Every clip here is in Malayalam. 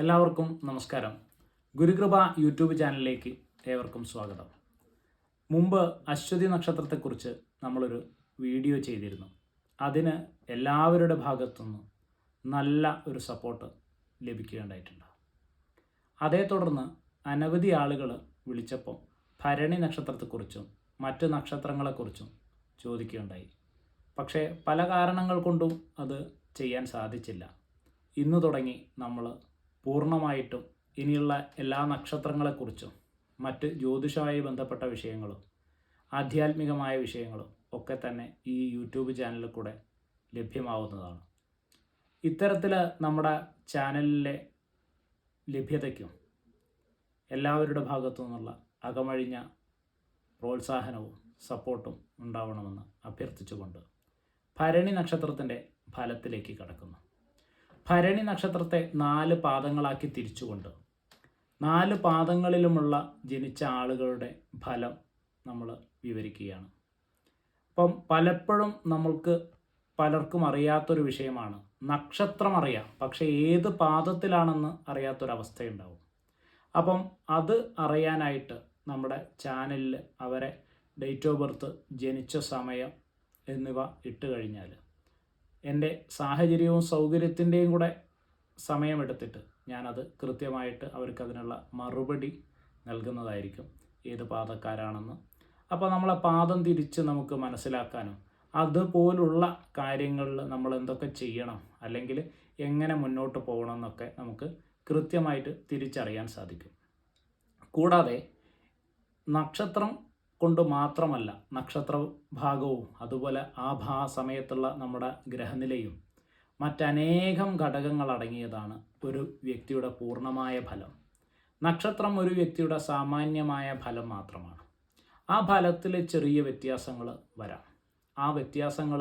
എല്ലാവർക്കും നമസ്കാരം. ഗുരുകൃപ യൂട്യൂബ് ചാനലിലേക്ക് ഏവർക്കും സ്വാഗതം. മുമ്പ് അശ്വതി നക്ഷത്രത്തെക്കുറിച്ച് നമ്മളൊരു വീഡിയോ ചെയ്തിരുന്നു. അതിന് എല്ലാവരുടെ ഭാഗത്തുനിന്നും നല്ല ഒരു സപ്പോർട്ട് ലഭിക്കുകയുണ്ടായിട്ടുണ്ട്. അതേ തുടർന്ന് അനവധി ആളുകൾ വിളിച്ചപ്പോൾ ഭരണി നക്ഷത്രത്തെക്കുറിച്ചും മറ്റ് നക്ഷത്രങ്ങളെക്കുറിച്ചും ചോദിക്കുകയുണ്ടായി. പക്ഷേ പല കാരണങ്ങൾ കൊണ്ടും അത് ചെയ്യാൻ സാധിച്ചില്ല. ഇന്ന് തുടങ്ങി നമ്മൾ പൂർണമായിട്ടും ഇനിയുള്ള എല്ലാ നക്ഷത്രങ്ങളെക്കുറിച്ചും മറ്റ് ജ്യോതിഷമായി ബന്ധപ്പെട്ട വിഷയങ്ങളും ആധ്യാത്മികമായ വിഷയങ്ങളും ഒക്കെ തന്നെ ഈ യൂട്യൂബ് ചാനലിൽ കൂടെ ലഭ്യമാവുന്നതാണ്. ഇത്തരത്തിൽ നമ്മുടെ ചാനലിലെ ലഭ്യതയ്ക്കും എല്ലാവരുടെ ഭാഗത്തു നിന്നുള്ള അകമഴിഞ്ഞ പ്രോത്സാഹനവും സപ്പോർട്ടും ഉണ്ടാവണമെന്ന് അഭ്യർത്ഥിച്ചുകൊണ്ട് ഭരണി നക്ഷത്രത്തിന്റെ ഫലത്തിലേക്ക് കടക്കുന്നു. ഭരണി നക്ഷത്രത്തെ നാല് പാദങ്ങളാക്കി തിരിച്ചുകൊണ്ട് നാല് പാദങ്ങളിലുമുള്ള ജനിച്ച ആളുകളുടെ ഫലം നമ്മൾ വിവരിക്കുകയാണ്. അപ്പം പലപ്പോഴും നമ്മൾക്ക് പലർക്കും അറിയാത്തൊരു വിഷയമാണ്. നക്ഷത്രം അറിയാം. പക്ഷേ ഏത് പാദത്തിലാണെന്ന് അറിയാത്തൊരവസ്ഥയുണ്ടാവും. അപ്പം അത് അറിയാനായിട്ട് നമ്മുടെ ചാനലിൽ അവരെ ഡേറ്റ് ഓഫ് ബർത്ത് ജനിച്ച സമയം എന്നിവ ഇട്ട് കഴിഞ്ഞാൽ എന്റെ സാഹചര്യവും സൗകര്യത്തിന്റെയും കൂടെ സമയമെടുത്തിട്ട് ഞാനത് കൃത്യമായിട്ട് അവർക്ക് അതിനുള്ള മറുപടി നൽകുന്നതായിരിക്കും ഏത് പാതക്കാരാണെന്ന്. അപ്പോൾ നമ്മളെ പാദം തിരിച്ച് നമുക്ക് മനസ്സിലാക്കാനും അതുപോലുള്ള കാര്യങ്ങളിൽ നമ്മൾ എന്തൊക്കെ ചെയ്യണം അല്ലെങ്കിൽ എങ്ങനെ മുന്നോട്ട് പോകണം എന്നൊക്കെ നമുക്ക് കൃത്യമായിട്ട് തിരിച്ചറിയാൻ സാധിക്കും. കൂടാതെ നക്ഷത്രം കൊണ്ട് മാത്രമല്ല നക്ഷത്ര ഭാഗവും അതുപോലെ ആഭാ സമയത്തുള്ള നമ്മുടെ ഗ്രഹനിലയും മറ്റനേകം ഘടകങ്ങൾ അടങ്ങിയതാണ് ഒരു വ്യക്തിയുടെ പൂർണമായ ഫലം. നക്ഷത്രം ഒരു വ്യക്തിയുടെ സാമാന്യമായ ഫലം മാത്രമാണ്. ആ ഫലത്തിൽ ചെറിയ വ്യത്യാസങ്ങൾ വരാം. ആ വ്യത്യാസങ്ങൾ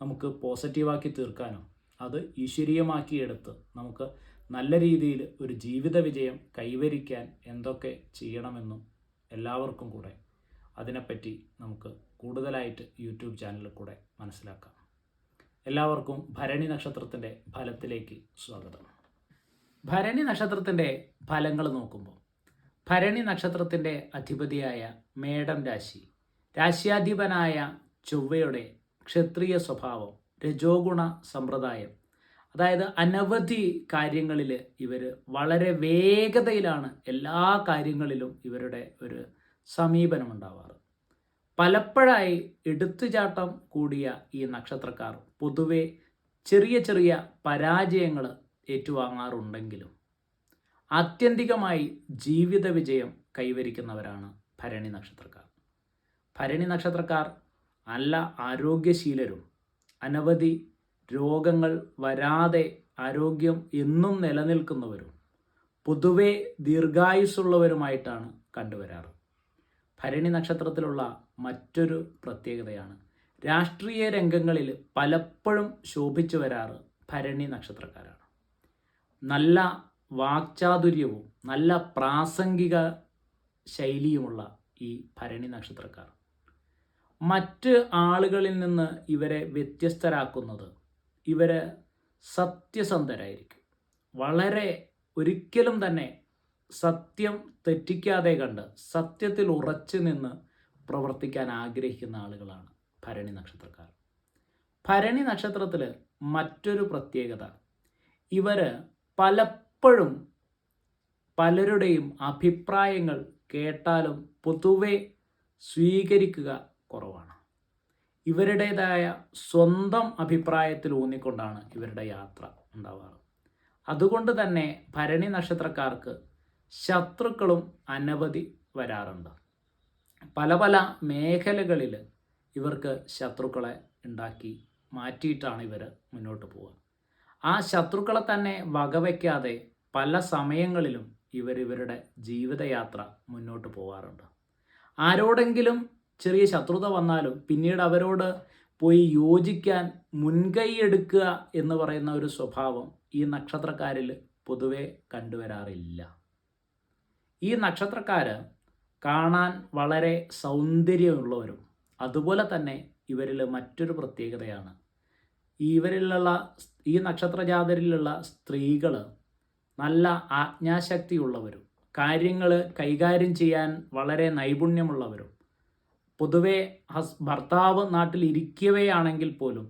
നമുക്ക് പോസിറ്റീവാക്കി തീർക്കാനും അത് ഈശ്വരീയമാക്കിയെടുത്ത് നമുക്ക് നല്ല രീതിയിൽ ഒരു ജീവിത വിജയം കൈവരിക്കാൻ എന്തൊക്കെ ചെയ്യണമെന്നും എല്ലാവർക്കും കൂടെ അതിനെപ്പറ്റി നമുക്ക് കൂടുതലായിട്ട് യൂട്യൂബ് ചാനലിൽ കൂടെ മനസ്സിലാക്കാം. എല്ലാവർക്കും ഭരണി നക്ഷത്രത്തിന്റെ ഫലത്തിലേക്ക് സ്വാഗതം. ഭരണി നക്ഷത്രത്തിന്റെ ഫലങ്ങൾ നോക്കുമ്പോൾ ഭരണി നക്ഷത്രത്തിന്റെ അധിപതിയായ മേടം രാശി രാശ്യാധിപനായ ചൊവ്വയുടെ ക്ഷത്രിയ സ്വഭാവം രജോഗുണ സമ്പ്രദായം അതായത് അനവധി കാര്യങ്ങളിൽ ഇവർ വളരെ വേഗതയിലാണ് എല്ലാ കാര്യങ്ങളിലും ഇവരുടെ ഒരു സമീപനം ഉണ്ടാവാറ് പലപ്പോഴായി എടുത്തുചാട്ടം കൂടിയ ഈ നക്ഷത്രക്കാർ പൊതുവെ ചെറിയ ചെറിയ പരാജയങ്ങൾ ഏറ്റുവാങ്ങാറുണ്ടെങ്കിലും ആത്യന്തികമായി ജീവിത വിജയം കൈവരിക്കുന്നവരാണ് ഭരണി നക്ഷത്രക്കാർ. ഭരണി നക്ഷത്രക്കാർ നല്ല ആരോഗ്യശീലരും അനവധി രോഗങ്ങൾ വരാതെ ആരോഗ്യം എന്നും നിലനിൽക്കുന്നവരും പൊതുവെ ദീർഘായുസ്സുള്ളവരുമായിട്ടാണ് കണ്ടുവരാറ്. ഭരണി നക്ഷത്രത്തിലുള്ള മറ്റൊരു പ്രത്യേകതയാണ്. രാഷ്ട്രീയ രംഗങ്ങളിൽ പലപ്പോഴും ശോഭിച്ചു വരാറ് ഭരണി നക്ഷത്രക്കാരാണ്. നല്ല വാക്ചാതുര്യവും നല്ല പ്രാസംഗിക ശൈലിയുമുള്ള ഈ ഭരണി നക്ഷത്രക്കാർ. മറ്റ് ആളുകളിൽ നിന്ന് ഇവരെ വ്യത്യസ്തരാക്കുന്നത് ഇവർ സത്യസന്ധരായിരിക്കും. വളരെ ഒരിക്കലും തന്നെ സത്യം തെറ്റിക്കാതെ കണ്ട് സത്യത്തിൽ ഉറച്ചു നിന്ന് പ്രവർത്തിക്കാൻ ആഗ്രഹിക്കുന്ന ആളുകളാണ് ഭരണി നക്ഷത്രക്കാർ. ഭരണി നക്ഷത്രത്തിൽ മറ്റൊരു പ്രത്യേകത. ഇവർ പലപ്പോഴും പലരുടെയും അഭിപ്രായങ്ങൾ കേട്ടാലും പൊതുവെ സ്വീകരിക്കുക കുറവാണ്. ഇവരുടേതായ സ്വന്തം അഭിപ്രായത്തിൽ ഊന്നിക്കൊണ്ടാണ് ഇവരുടെ യാത്ര ഉണ്ടാവാറ്. അതുകൊണ്ട് തന്നെ ഭരണി നക്ഷത്രക്കാർക്ക് ശത്രുക്കളും അനവധി വരാറുണ്ട്. പല പല മേഖലകളിൽ ഇവർക്ക് ശത്രുക്കളെ ഉണ്ടാക്കി മാറ്റിയിട്ടാണ് ഇവർ മുന്നോട്ട് പോവുക. ആ ശത്രുക്കളെ തന്നെ വകവയ്ക്കാതെ പല സമയങ്ങളിലും ഇവർ ജീവിതയാത്ര മുന്നോട്ട് പോകാറുണ്ട് ആരോടെങ്കിലും ചെറിയ ശത്രുത വന്നാലും പിന്നീട് അവരോട് പോയി യോജിക്കാൻ മുൻകൈ എടുക്കുക എന്ന് പറയുന്ന ഒരു സ്വഭാവം ഈ നക്ഷത്രക്കാരിൽ പൊതുവെ കണ്ടുവരാറില്ല. ഈ നക്ഷത്രക്കാർ കാണാൻ വളരെ സൗന്ദര്യമുള്ളവരും അതുപോലെ തന്നെ ഇവരിൽ മറ്റൊരു പ്രത്യേകതയാണ്. ഇവരിലുള്ള ഈ നക്ഷത്രജാതരിലുള്ള സ്ത്രീകൾ നല്ല ആജ്ഞാശക്തിയുള്ളവരും കാര്യങ്ങൾ കൈകാര്യം ചെയ്യാൻ വളരെ നൈപുണ്യമുള്ളവരും പൊതുവെ ഹസ് ഭർത്താവ് നാട്ടിൽ ഇരിക്കവെയാണെങ്കിൽ പോലും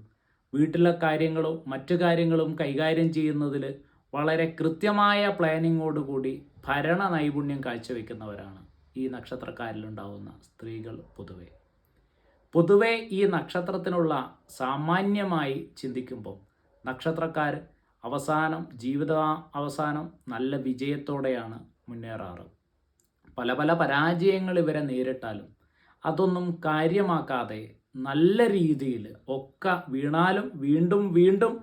വീട്ടിലെ കാര്യങ്ങളും മറ്റു കാര്യങ്ങളും കൈകാര്യം ചെയ്യുന്നതിൽ വളരെ കൃത്യമായ പ്ലാനിങ്ങോടുകൂടി ഭരണ നൈപുണ്യം കാഴ്ചവെക്കുന്നവരാണ് ഈ നക്ഷത്രക്കാരിലുണ്ടാവുന്ന സ്ത്രീകൾ പൊതുവെ. പൊതുവെ ഈ നക്ഷത്രത്തിനുള്ള സാമാന്യമായി ചിന്തിക്കുമ്പോൾ നക്ഷത്രക്കാർ അവസാനം ജീവിത അവസാനം നല്ല വിജയത്തോടെയാണ് മുന്നേറാറ്. പല പല പരാജയങ്ങൾ ഇവരെ നേരിട്ടാലും അതൊന്നും കാര്യമാക്കാതെ നല്ല രീതിയിൽ ഒക്കെ വീണാലും വീണ്ടും വീണ്ടും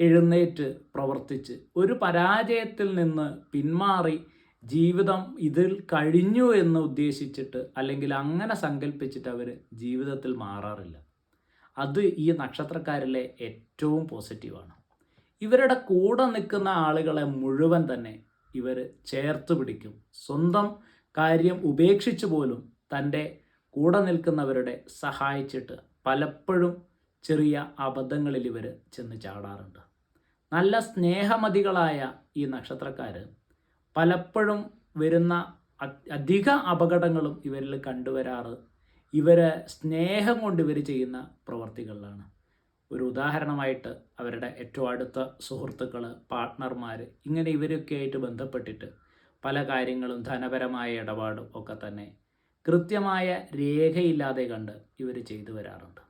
എഴുന്നേറ്റ് പ്രവർത്തിച്ച് ഒരു പരാജയത്തിൽ നിന്ന് പിന്മാറി ജീവിതം ഇതിൽ കഴിഞ്ഞു എന്ന് ഉദ്ദേശിച്ചിട്ട് അല്ലെങ്കിൽ അങ്ങനെ സങ്കല്പിച്ചിട്ട് അവർ ജീവിതത്തിൽ മാറാറില്ല. അത് ഈ നക്ഷത്രക്കാരിലെ ഏറ്റവും പോസിറ്റീവാണ്. ഇവരുടെ കൂടെ നിൽക്കുന്ന ആളുകളെ മുഴുവൻ തന്നെ ഇവർ ചേർത്ത് പിടിക്കും. സ്വന്തം കാര്യം ഉപേക്ഷിച്ചു പോലും തന്റെ കൂടെ നിൽക്കുന്നവരുടെ സഹായിച്ചിട്ട് പലപ്പോഴും ചെറിയ അബദ്ധങ്ങളിൽ ഇവർ ചെന്ന് ചാടാറുണ്ട്. നല്ല സ്നേഹമതികളായ ഈ നക്ഷത്രക്കാർ പലപ്പോഴും വരുന്ന അധിക അപകടങ്ങളും ഇവരിൽ കണ്ടുവരാറ് ഇവരെ സ്നേഹം കൊണ്ട് ഇവർ ചെയ്യുന്ന പ്രവർത്തികളിലാണ്. ഒരു ഉദാഹരണമായിട്ട് അവരുടെ ഏറ്റവും അടുത്ത സുഹൃത്തുക്കൾ പാർട്ട്ണർമാർ ഇങ്ങനെ ഇവരൊക്കെ ആയിട്ട് ബന്ധപ്പെട്ടിട്ട് പല കാര്യങ്ങളും ധനപരമായ ഇടപാടും ഒക്കെ തന്നെ കൃത്യമായ രേഖയില്ലാതെ കണ്ട് ഇവർ ചെയ്തു വരാറുണ്ട്.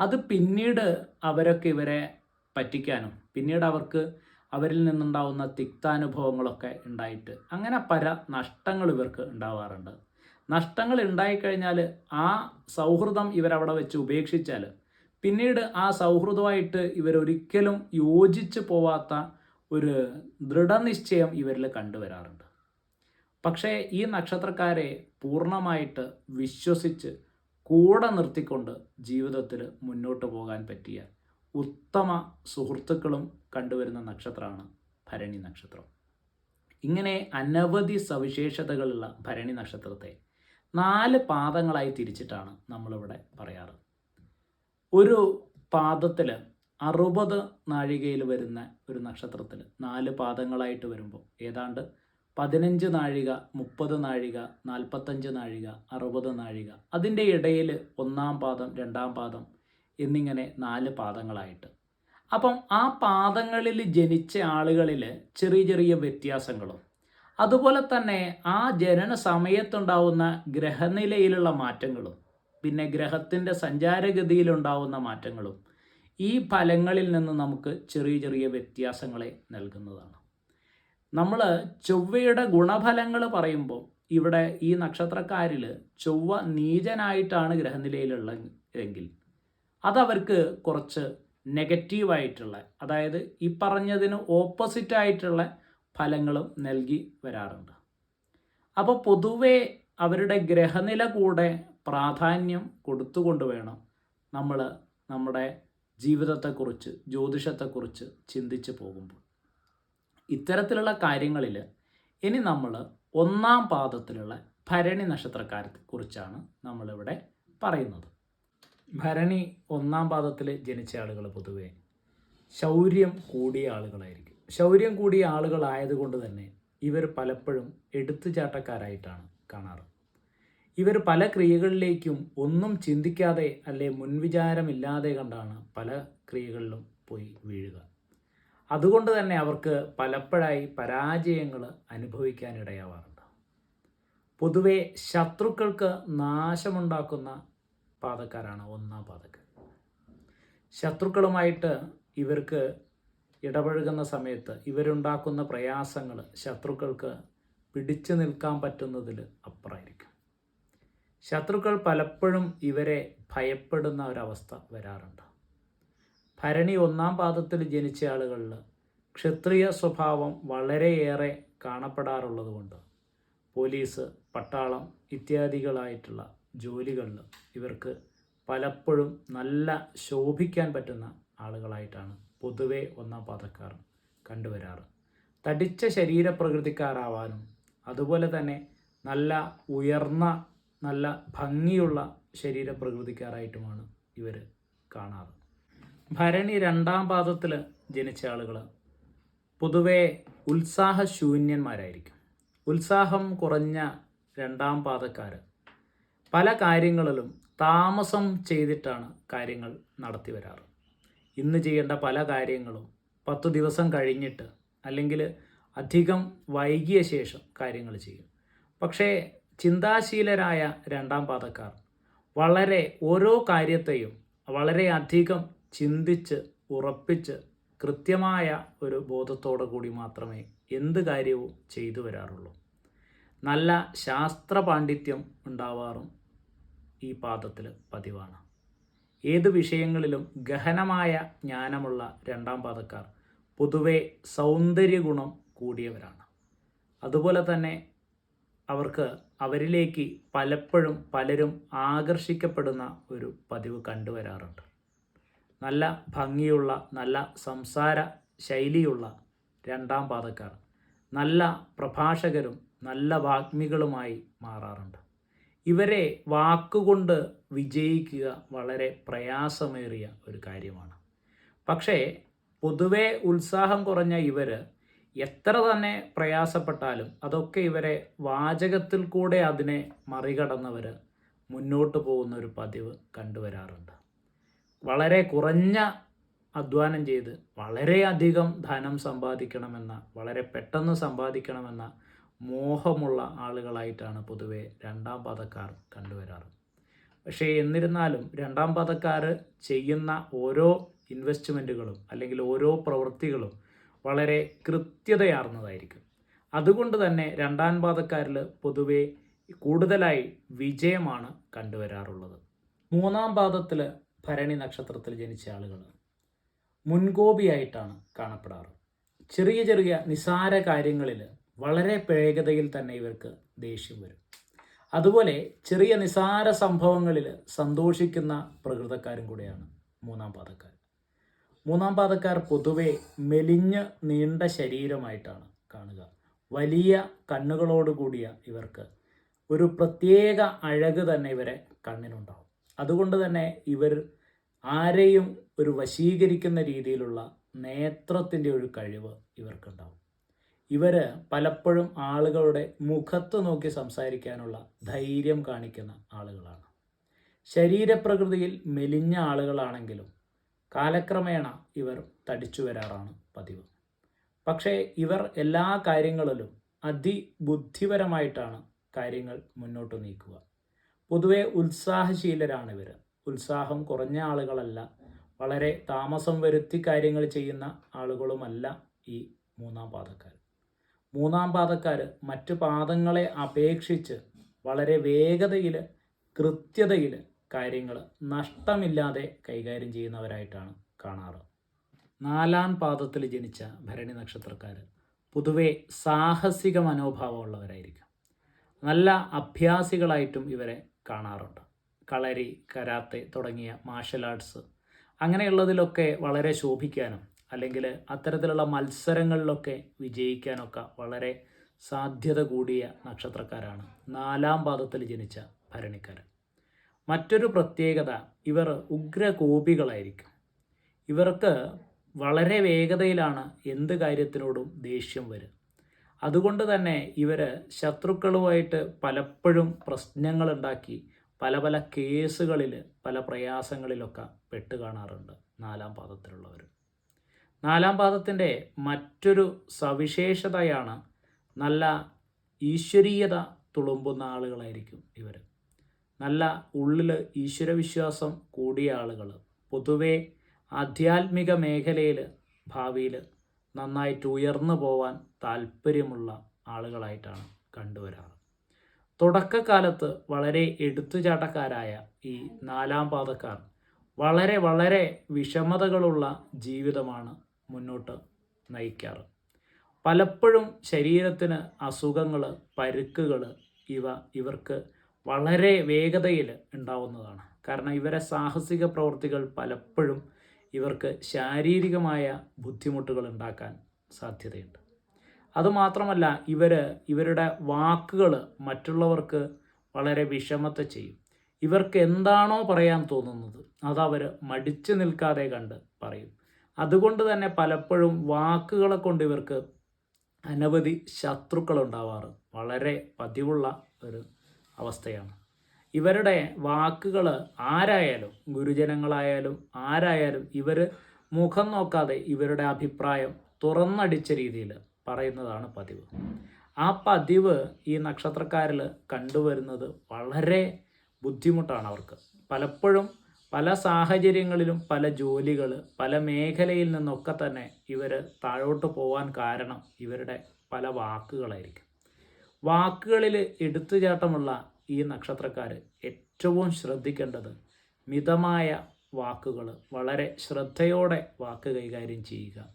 അത് പിന്നീട് അവരൊക്കെ ഇവരെ പറ്റിക്കാനും പിന്നീട് അവർക്ക് അവരിൽ നിന്നുണ്ടാവുന്ന തിക്താനുഭവങ്ങളൊക്കെ ഉണ്ടായിട്ട് അങ്ങനെ പല നഷ്ടങ്ങൾ ഇവർക്ക് ഉണ്ടാവാറുണ്ട്. നഷ്ടങ്ങൾ ഉണ്ടായിക്കഴിഞ്ഞാൽ ആ സൗഹൃദം ഇവരവിടെ വെച്ച് ഉപേക്ഷിച്ചാൽ പിന്നീട് ആ സൗഹൃദമായിട്ട് ഇവരൊരിക്കലും യോജിച്ച് പോവാത്ത ഒരു ദൃഢനിശ്ചയം ഇവരിൽ കണ്ടുവരാറുണ്ട്. പക്ഷേ ഈ നക്ഷത്രക്കാരെ പൂർണമായിട്ട് വിശ്വസിച്ച് കൂടെ നിർത്തിക്കൊണ്ട് ജീവിതത്തിൽ മുന്നോട്ട് പോകാൻ പറ്റിയ ഉത്തമ സുഹൃത്തുക്കളും കണ്ടുവരുന്ന നക്ഷത്രമാണ് ഭരണി നക്ഷത്രം. ഇങ്ങനെ അനവധി സവിശേഷതകളുള്ള ഭരണി നക്ഷത്രത്തെ നാല് പാദങ്ങളായി തിരിച്ചിട്ടാണ് നമ്മളിവിടെ പറയാറ്. ഒരു പാദത്തിൽ അറുപത് നാഴികയിൽ വരുന്ന ഒരു നക്ഷത്രത്തിൽ നാല് പാദങ്ങളായിട്ട് വരുമ്പോൾ ഏതാണ്ട് പതിനഞ്ച് നാഴിക മുപ്പത് നാഴിക നാൽപ്പത്തഞ്ച് നാഴിക അറുപത് നാഴിക അതിന്റെ ഇടയിൽ ഒന്നാം പാദം രണ്ടാം പാദം എന്നിങ്ങനെ നാല് പാദങ്ങളായിട്ട്. അപ്പം ആ പാദങ്ങളിൽ ജനിച്ച ആളുകളിൽ ചെറിയ ചെറിയ വ്യത്യാസങ്ങളും. അതുപോലെ തന്നെ ആ ജനന സമയത്തുണ്ടാവുന്ന ഗ്രഹനിലയിലുള്ള മാറ്റങ്ങളും പിന്നെ ഗ്രഹത്തിന്റെ സഞ്ചാരഗതിയിലുണ്ടാവുന്ന മാറ്റങ്ങളും ഈ ഫലങ്ങളിൽ നിന്ന് നമുക്ക് ചെറിയ ചെറിയ വ്യത്യാസങ്ങളെ നൽകുന്നതാണ്. നമ്മൾ ചൊവ്വയുടെ ഗുണഫലങ്ങൾ പറയുമ്പോൾ ഇവിടെ ഈ നക്ഷത്രക്കാരിൽ ചൊവ്വ നീചനായിട്ടാണ് ഗ്രഹനിലയിലുള്ള എങ്കിൽ അതവർക്ക് കുറച്ച് നെഗറ്റീവായിട്ടുള്ള അതായത് ഈ പറഞ്ഞതിന് ഓപ്പോസിറ്റായിട്ടുള്ള ഫലങ്ങളും നൽകി വരാറുണ്ട്. അപ്പോൾ പൊതുവേ അവരുടെ ഗ്രഹനില കൂടെ പ്രാധാന്യം കൊടുത്തുകൊണ്ട് വേണം നമ്മൾ നമ്മുടെ ജീവിതത്തെക്കുറിച്ച് ജ്യോതിഷത്തെക്കുറിച്ച് ചിന്തിച്ച് പോകുമ്പോൾ. ഇത്തരത്തിലുള്ള കാര്യങ്ങളിൽ ഇനി നമ്മൾ ഒന്നാം പാദത്തിലുള്ള ഭരണി നക്ഷത്രക്കാരെ കുറിച്ചാണ് നമ്മളിവിടെ പറയുന്നത്. ഭരണി ഒന്നാം പാദത്തിൽ ജനിച്ച ആളുകൾ പൊതുവെ. ശൗര്യം കൂടിയ ആളുകളായിരിക്കും. ശൗര്യം കൂടിയ ആളുകളായതുകൊണ്ട് തന്നെ ഇവർ പലപ്പോഴും എടുത്തുചാട്ടക്കാരായിട്ടാണ് കാണാറ്. ഇവർ പല ക്രിയകളിലേക്കും ഒന്നും ചിന്തിക്കാതെ അല്ലെ മുൻവിചാരമില്ലാതെ കണ്ടാണ് പല ക്രിയകളിലും പോയി വീഴുക. അതുകൊണ്ട് തന്നെ അവർക്ക് പലപ്പോഴായി പരാജയങ്ങൾ അനുഭവിക്കാനിടയാവാറുണ്ട്. പൊതുവെ ശത്രുക്കൾക്ക് നാശമുണ്ടാക്കുന്ന പാതക്കാരാണ് ഒന്നാം പാതക്കർ. ശത്രുക്കളുമായിട്ട് ഇവർക്ക് ഇടപഴകുന്ന സമയത്ത് ഇവരുണ്ടാക്കുന്ന പ്രയാസങ്ങൾ ശത്രുക്കൾക്ക് പിടിച്ചു നിൽക്കാൻ പറ്റുന്നതിൽ അപ്പുറമായിരിക്കും. ശത്രുക്കൾ പലപ്പോഴും ഇവരെ ഭയപ്പെടുന്ന ഒരവസ്ഥ വരാറുണ്ട്. ഭരണി ഒന്നാം പാദത്തിൽ ജനിച്ച ആളുകളിൽ ക്ഷത്രിയ സ്വഭാവം വളരെയേറെ കാണപ്പെടാറുള്ളതുകൊണ്ട് പോലീസ് പട്ടാളം ഇത്യാദികളായിട്ടുള്ള ജോലികളിൽ ഇവർക്ക് പലപ്പോഴും നല്ല ശോഭിക്കാൻ പറ്റുന്ന ആളുകളായിട്ടാണ് പൊതുവെ ഒന്നാം പാദക്കാർ കണ്ടുവരാറ്. തടിച്ച ശരീരപ്രകൃതിക്കാരാവാനും അതുപോലെ തന്നെ നല്ല ഉയർന്ന നല്ല ഭംഗിയുള്ള ശരീരപ്രകൃതിക്കാരായിട്ടുമാണ് ഇവർ കാണാറ്. ഭരണി രണ്ടാം പാദത്തിൽ ജനിച്ച ആളുകൾ പൊതുവെ ഉത്സാഹശൂന്യന്മാരായിരിക്കും. ഉത്സാഹം കുറഞ്ഞ രണ്ടാം പാദക്കാർ പല കാര്യങ്ങളിലും താമസം ചെയ്തിട്ടാണ് കാര്യങ്ങൾ നടത്തി വരാറ്. ഇന്ന് ചെയ്യേണ്ട പല കാര്യങ്ങളും പത്ത് ദിവസം കഴിഞ്ഞിട്ട് അല്ലെങ്കിൽ അധികം വൈകിയ ശേഷം കാര്യങ്ങൾ ചെയ്യും. പക്ഷേ ചിന്താശീലരായ രണ്ടാം പാതക്കാർ വളരെ ഓരോ കാര്യത്തെയും വളരെ അധികം ചിന്തിച്ച് ഉറപ്പിച്ച് കൃത്യമായ ഒരു ബോധത്തോടു കൂടി മാത്രമേ എന്ത് കാര്യവും ചെയ്തു വരാറുള്ളൂ. നല്ല ശാസ്ത്ര പാണ്ഡിത്യം ഉണ്ടാവാറും ഈ പാദത്തിൽ പതിവാണ്. ഏത് വിഷയങ്ങളിലും ഗഹനമായ ജ്ഞാനമുള്ള രണ്ടാം പാദക്കാർ പൊതുവെ സൗന്ദര്യഗുണം കൂടിയവരാണ്. അതുപോലെ തന്നെ അവർക്ക് അവരിലേക്ക് പലപ്പോഴും പലരും ആകർഷിക്കപ്പെടുന്ന ഒരു പതിവ് കണ്ടുവരാറുണ്ട്. നല്ല ഭംഗിയുള്ള നല്ല സംസാര ശൈലിയുള്ള രണ്ടാം പാദക്കാർ നല്ല പ്രഭാഷകരും നല്ല വാഗ്മികളുമായി മാറാറുണ്ട്. ഇവരെ വാക്കുകൊണ്ട് വിജയിക്കുക വളരെ പ്രയാസമേറിയ ഒരു കാര്യമാണ്. പക്ഷേ പൊതുവെ ഉത്സാഹം കുറഞ്ഞ ഇവർ എത്ര തന്നെ പ്രയാസപ്പെട്ടാലും അതൊക്കെ ഇവരെ വാചകത്തിൽ കൂടെ അതിനെ മറികടന്നവർ മുന്നോട്ട് പോകുന്ന ഒരു പതിവ് കണ്ടുവരാറുണ്ട്. വളരെ കുറഞ്ഞ അധ്വാനം ചെയ്ത് വളരെയധികം ധനം സമ്പാദിക്കണമെന്ന വളരെ പെട്ടെന്ന് സമ്പാദിക്കണമെന്ന മോഹമുള്ള ആളുകളായിട്ടാണ് പൊതുവെ രണ്ടാം പാദക്കാർ കണ്ടുവരാറ്. പക്ഷേ എന്നിരുന്നാലും രണ്ടാം പാദക്കാർ ചെയ്യുന്ന ഓരോ ഇൻവെസ്റ്റ്മെന്റുകളും അല്ലെങ്കിൽ ഓരോ പ്രവൃത്തികളും വളരെ കൃത്യതയാർന്നതായിരിക്കും. അതുകൊണ്ട് തന്നെ രണ്ടാം പാദക്കാരിൽ പൊതുവെ കൂടുതലായി വിജയമാണ് കണ്ടുവരാറുള്ളത്. മൂന്നാം പാദത്തിൽ ഭരണി നക്ഷത്രത്തിൽ ജനിച്ച ആളുകൾ മുൻകോപിയായിട്ടാണ് കാണപ്പെടാറ്. ചെറിയ ചെറിയ നിസാര കാര്യങ്ങളിൽ വളരെ വേഗതയിൽ തന്നെ ഇവർക്ക് ദേഷ്യം വരും. അതുപോലെ ചെറിയ നിസാര സംഭവങ്ങളിൽ സന്തോഷിക്കുന്ന പ്രകൃതക്കാരും കൂടെയാണ് മൂന്നാം പാദക്കാർ. മൂന്നാം പാദക്കാർ പൊതുവെ മെലിഞ്ഞ് നീണ്ട ശരീരമായിട്ടാണ് കാണുക. വലിയ കണ്ണുകളോട് കൂടിയ ഇവർക്ക് ഒരു പ്രത്യേക അഴക് തന്നെ ഇവരെ കണ്ണിനുണ്ടാവും. അതുകൊണ്ട് തന്നെ ഇവർ ആരെയും ഒരു വശീകരിക്കുന്ന രീതിയിലുള്ള നേത്രത്തിന്റെ ഒരു കഴിവ് ഇവർക്കുണ്ടാവും. ഇവർ പലപ്പോഴും ആളുകളുടെ മുഖത്ത് നോക്കി സംസാരിക്കാനുള്ള ധൈര്യം കാണിക്കുന്ന ആളുകളാണ്. ശരീരപ്രകൃതിയിൽ മെലിഞ്ഞ ആളുകളാണെങ്കിലും കാലക്രമേണ ഇവർ തടിച്ചു വരാറാണ് പതിവ്. പക്ഷേ ഇവർ എല്ലാ കാര്യങ്ങളിലും അതിബുദ്ധിപരമായിട്ടാണ് കാര്യങ്ങൾ മുന്നോട്ട് നീക്കുക. പൊതുവെ ഉത്സാഹശീലരാണ് ഇവർ ഉത്സാഹം കുറഞ്ഞ ആളുകളല്ല വളരെ താമസം വരുത്തി കാര്യങ്ങൾ ചെയ്യുന്ന ആളുകളുമല്ല ഈ മൂന്നാം പാദക്കാർ. മൂന്നാം പാദക്കാർ മറ്റു പാദങ്ങളെ അപേക്ഷിച്ച് വളരെ വേഗതയിൽ കൃത്യതയിൽ കാര്യങ്ങൾ നഷ്ടമില്ലാതെ കൈകാര്യം ചെയ്യുന്നവരായിട്ടാണ് കാണാറ്. നാലാം പാദത്തിൽ ജനിച്ച ഭരണി നക്ഷത്രക്കാർ പൊതുവെ സാഹസിക മനോഭാവമുള്ളവരായിരിക്കും നല്ല അഭ്യാസികളായിട്ടും ഇവരെ കാണാറുണ്ട്. കളരി കരാത്തെ തുടങ്ങിയ മാർഷൽ ആർട്സ് അങ്ങനെയുള്ളതിലൊക്കെ വളരെ ശോഭിക്കാനും അല്ലെങ്കിൽ അത്തരത്തിലുള്ള മത്സരങ്ങളിലൊക്കെ വിജയിക്കാനൊക്കെ വളരെ സാധ്യത കൂടിയ നക്ഷത്രക്കാരാണ്. നാലാം പാദത്തിൽ ജനിച്ച ഭരണിക്കാരൻ. മറ്റൊരു പ്രത്യേകത ഇവർ ഉഗ്രകോപികളായിരിക്കും. ഇവർക്ക് വളരെ വേഗതയിലാണ് എന്ത് കാര്യത്തിനോടും ദേഷ്യം വരും അതുകൊണ്ട് തന്നെ ഇവർ ശത്രുക്കളുമായിട്ട് പലപ്പോഴും പ്രശ്നങ്ങളുണ്ടാക്കി പല പല കേസുകളിൽ പല പ്രയാസങ്ങളിലൊക്കെ പെട്ട് കാണാറുണ്ട് നാലാം പാദത്തിലുള്ളവർ നാലാം പാദത്തിന്റെ മറ്റൊരു സവിശേഷതയാണ് നല്ല ഈശ്വരീയത തുളുമ്പുന്ന ആളുകളായിരിക്കും ഇവർ. നല്ല ഉള്ളിൽ ഈശ്വരവിശ്വാസം കൂടിയ ആളുകൾ പൊതുവേ ആധ്യാത്മിക മേഖലയിൽ ഭാവിയിൽ നന്നായിട്ട് ഉയർന്നു പോവാൻ താല്പര്യമുള്ള ആളുകളായിട്ടാണ് കണ്ടുവരാറ്. തുടക്കകാലത്ത് വളരെ എടുത്തുചാട്ടക്കാരായ ഈ നാലാം പാദക്കാർ വളരെ വളരെ വിഷമതകളുള്ള ജീവിതമാണ് മുന്നോട്ട് നയിക്കാറ്. പലപ്പോഴും ശരീരത്തിന് അസുഖങ്ങൾ പരുക്കുകൾ ഇവ ഇവർക്ക് വളരെ വേഗതയിൽ ഉണ്ടാവുന്നതാണ്. കാരണം ഇവരെ സാഹസിക പ്രവൃത്തികൾ പലപ്പോഴും ഇവർക്ക് ശാരീരികമായ ബുദ്ധിമുട്ടുകൾ ഉണ്ടാക്കാൻ സാധ്യതയുണ്ട്. അതുമാത്രമല്ല ഇവർ ഇവരുടെ വാക്കുകൾ മറ്റുള്ളവർക്ക് വളരെ വിഷമത്തെ ചെയ്യും. ഇവർക്ക് എന്താണോ പറയാൻ തോന്നുന്നത് അതവർ മടിച്ചു നിൽക്കാതെ കണ്ട് പറയും. അതുകൊണ്ട് തന്നെ പലപ്പോഴും വാക്കുകളെ കൊണ്ട് ഇവർക്ക് അനവധി ശത്രുക്കൾ ഉണ്ടാവാറ് വളരെ പതിവുള്ള ഒരു അവസ്ഥയാണ്. ഇവരുടെ വാക്കുകൾ ആരായാലും ഗുരുജനങ്ങളായാലും ആരായാലും ഇവർ മുഖം നോക്കാതെ ഇവരുടെ അഭിപ്രായം തുറന്നടിച്ച രീതിയിൽ പറയുന്നതാണ് പതിവ്. ആ പതിവ് ഈ നക്ഷത്രക്കാരിൽ കണ്ടുവരുന്നത് വളരെ ബുദ്ധിമുട്ടാണ് അവർക്ക്. പലപ്പോഴും പല സാഹചര്യങ്ങളിലും പല ജോലികൾ പല മേഖലയിൽ നിന്നൊക്കെ തന്നെ ഇവർ താഴോട്ട് പോകാൻ കാരണം ഇവരുടെ പല വാക്കുകളായിരിക്കും. വാക്കുകളിൽ എടുത്തുചാട്ടമുള്ള ഈ നക്ഷത്രക്കാർ ഏറ്റവും ശ്രദ്ധിക്കേണ്ടത് മിതമായ വാക്കുകൾ വളരെ ശ്രദ്ധയോടെ വാക്ക് കൈകാര്യം ചെയ്യുക.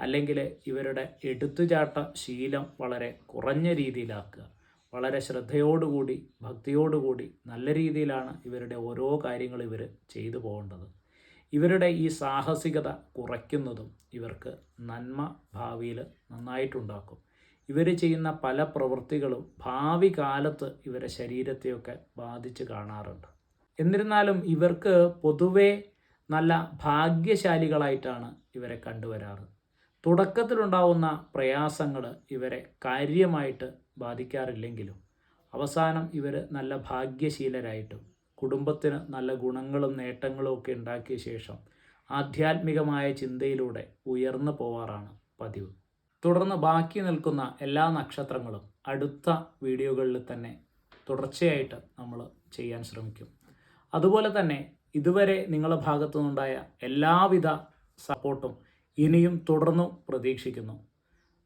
അല്ലെങ്കിൽ ഇവരുടെ എടുത്തുചാട്ട ശീലം വളരെ കുറഞ്ഞ രീതിയിലാക്കുക. വളരെ ശ്രദ്ധയോടുകൂടി ഭക്തിയോടുകൂടി നല്ല രീതിയിലാണ് ഇവരുടെ ഓരോ കാര്യങ്ങൾ ഇവർ ചെയ്തു പോകേണ്ടത്. ഇവരുടെ ഈ സാഹസികത കുറയ്ക്കുന്നതും ഇവർക്ക് നന്മ ഭാവിയിൽ നന്നായിട്ടുണ്ടാക്കും. ഇവർ ചെയ്യുന്ന പല പ്രവൃത്തികളും ഭാവി കാലത്ത് ഇവരെ ശരീരത്തെയൊക്കെ ബാധിച്ച് കാണാറുണ്ട്. എന്നിരുന്നാലും ഇവർക്ക് പൊതുവേ നല്ല ഭാഗ്യശാലികളായിട്ടാണ് ഇവരെ കണ്ടുവരാറ്. തുടക്കത്തിലുണ്ടാവുന്ന പ്രയാസങ്ങൾ ഇവരെ കാര്യമായിട്ട് ബാധിക്കാറില്ലെങ്കിലും അവസാനം ഇവർ നല്ല ഭാഗ്യശീലരായിട്ടും. കുടുംബത്തിന് നല്ല ഗുണങ്ങളും നേട്ടങ്ങളും ഒക്കെ ഉണ്ടാക്കിയ ശേഷം ആധ്യാത്മികമായ ചിന്തയിലൂടെ ഉയർന്നു പോവാറാണ് പതിവ്. തുടർന്ന് ബാക്കി നിൽക്കുന്ന എല്ലാ നക്ഷത്രങ്ങളും അടുത്ത വീഡിയോകളിൽ തന്നെ തുടർച്ചയായിട്ട് നമ്മൾ ചെയ്യാൻ ശ്രമിക്കും. അതുപോലെ തന്നെ ഇതുവരെ നിങ്ങളുടെ ഭാഗത്തു നിന്നുണ്ടായ എല്ലാവിധ സപ്പോർട്ടും ഇനിയും തുടർന്നും പ്രതീക്ഷിക്കുന്നു.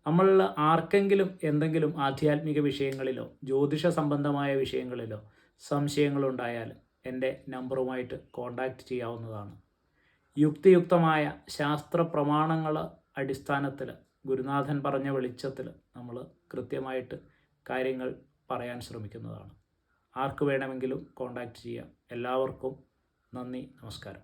നമ്മൾ ആർക്കെങ്കിലും എന്തെങ്കിലും ആധ്യാത്മിക വിഷയങ്ങളിലോ ജ്യോതിഷ സംബന്ധമായ വിഷയങ്ങളിലോ സംശയങ്ങളുണ്ടായാൽ എന്റെ നമ്പറുമായിട്ട് കോൺടാക്റ്റ് ചെയ്യാവുന്നതാണ്. യുക്തിയുക്തമായ ശാസ്ത്ര പ്രമാണങ്ങൾ അടിസ്ഥാനത്തിൽ ഗുരുനാഥൻ പറഞ്ഞ വെളിച്ചത്തിൽ നമ്മൾ കൃത്യമായിട്ട് കാര്യങ്ങൾ പറയാൻ ശ്രമിക്കുന്നതാണ്. ആർക്ക് വേണമെങ്കിലും കോൺടാക്റ്റ് ചെയ്യാം. എല്ലാവർക്കും നന്ദി നമസ്കാരം.